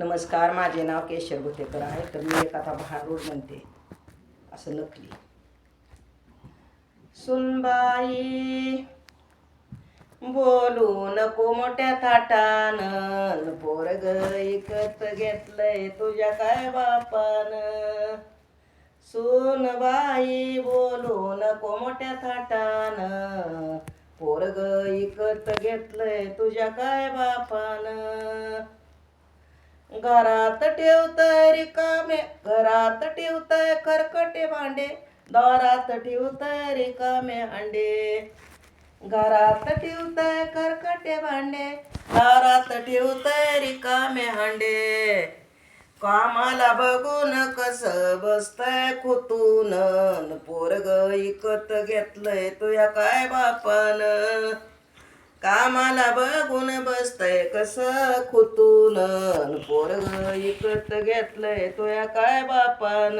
नमस्कार माझे नाव केशर भुतेकर आहे. तर मी एक आता भारूड म्हणते. असं नकली. सुनबाई बोलू नको मोठ्या थाटानं. पोरग इकत घेतलंय तुझ्या काय बापान. सुनबाई बोलू नको मोठ्या थाटानं. पोरग इकत घेतलंय तुझ्या काय बापान. घरात ठेवतय रिकामे घरात ठेवतय खरकटे भांडे दारात ठेवतय रिकामे हांडे घरात ठेवतय खरकटे भांडे दारात ठेवतय रिकामे हांडे कामाला बघून कस बसतय खुतून पोरग इकत घेतलंय तुया काय बापान? कामाला बघून बसतय कस खुतून पोरग इकत घेतलंय तोया काय बापान?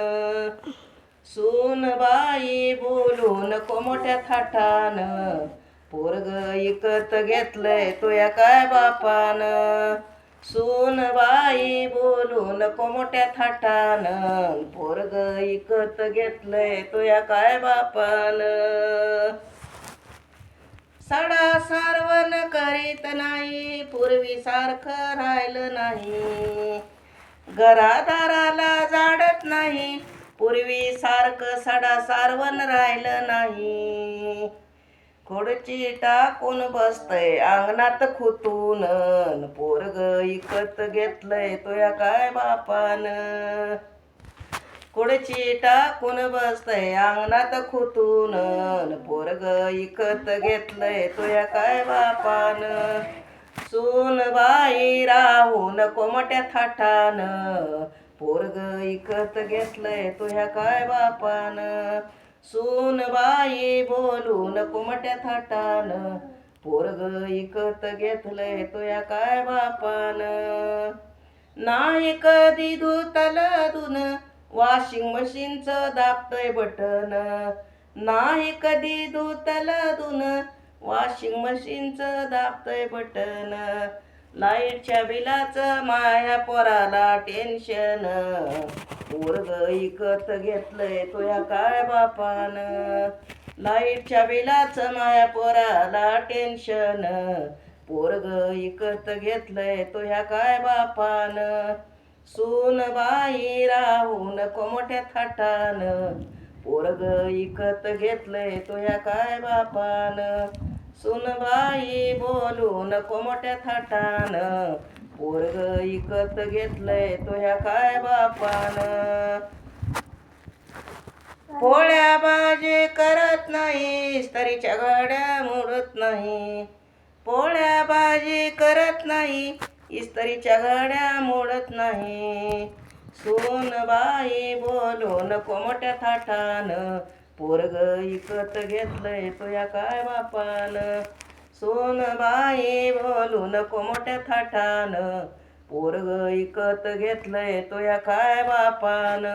सून बाई बोलू नको मोठ्या थाटान. पोरग इकत घेतलंय तोया काय बापान? सून बाई बोलू नको मोठ्या थाटान. पोरग इकत घेतलंय तुया काय बापान? सडा सारवण येत नाही पूर्वी सारखं राहिलं नाही. घरादाराला जाडत नाही पूर्वी सारखं सडा सारवण राहिलं नाही. खुडची टाकून बसतय अंगणात खुतून पोरग इकत घेतलंय तुया काय बापान? खुडची टाकून बसतय अंगणात खुतून पोरग इकत घेतलंय तुया काय बापान? सून बाई राहू नको मोठ्या थाटान. पोरग इकत घेतलंय तुया काय बापान? सून बाई बोलू नको मोठ्या थाटान. पोरग इकत घेतलंय तुया काय बापान? नाही कधी धुतल धुन. वॉशिंग मशीनचं दाबतोय बटन. नाही कधी धुतल धुन वॉशिंग मशीनचं दाबतय बटन. लाईटच्या बिलाचं माया पोराला टेन्शन पोरग इकत घेतलंय तुया काय बापान? लाईटच्या बिलाचं माया पोराला टेन्शन पोरग इकत घेतलंय तुया काय बापान? सून बाई राहून नको मोठ्या थाटान. पोरग इकत घेतलंय तुया काय बापान? सून बाई बोलू नको मोठ्या थाटान. पोरग इकत घेतलंय तुया काय बापान? पोळ्या बाजे करत नाही इस्त्रीच्या गाड्या मोडत नाही. पोळ्या बाजी करत नाही इस्त्रीच्या गाड्या मोडत नाही. सोन बाई बोलू नको मोठ्या थाटान पोरग इकत घेतलंय तुया काय बापान? सोन बाई बोलू नको मोठ्या थाटान पोरग इकत घेतलंय तुया काय बापान?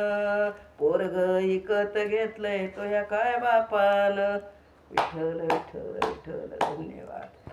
पोरग इकत घेतलंय तुया काय बापान? विठ्ठल विठ्ठल विठ्ठल धन्यवाद.